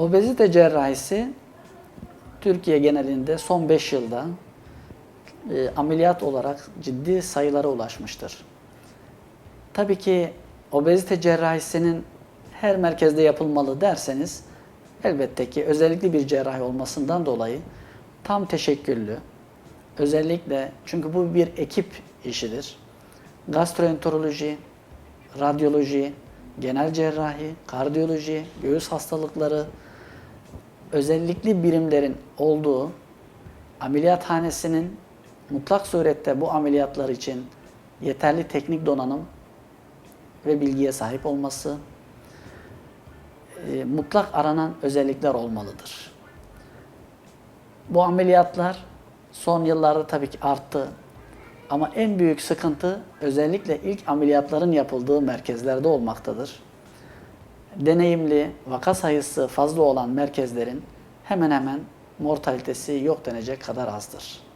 Obezite cerrahisi Türkiye genelinde son 5 yılda e, ameliyat olarak ciddi sayılara ulaşmıştır. Tabii ki obezite cerrahisinin her merkezde yapılmalı derseniz elbette ki özellikle bir cerrahi olmasından dolayı tam teşekküllü, özellikle çünkü bu bir ekip işidir. Gastroenteroloji, radyoloji, genel cerrahi, kardiyoloji, göğüs hastalıkları, özellikli birimlerin olduğu ameliyathanesinin mutlak surette bu ameliyatlar için yeterli teknik donanım ve bilgiye sahip olması, e, mutlak aranan özellikler olmalıdır. Bu ameliyatlar son yıllarda tabii ki arttı. Ama en büyük sıkıntı özellikle ilk ameliyatların yapıldığı merkezlerde olmaktadır. Deneyimli, vaka sayısı fazla olan merkezlerin hemen hemen mortalitesi yok denecek kadar azdır.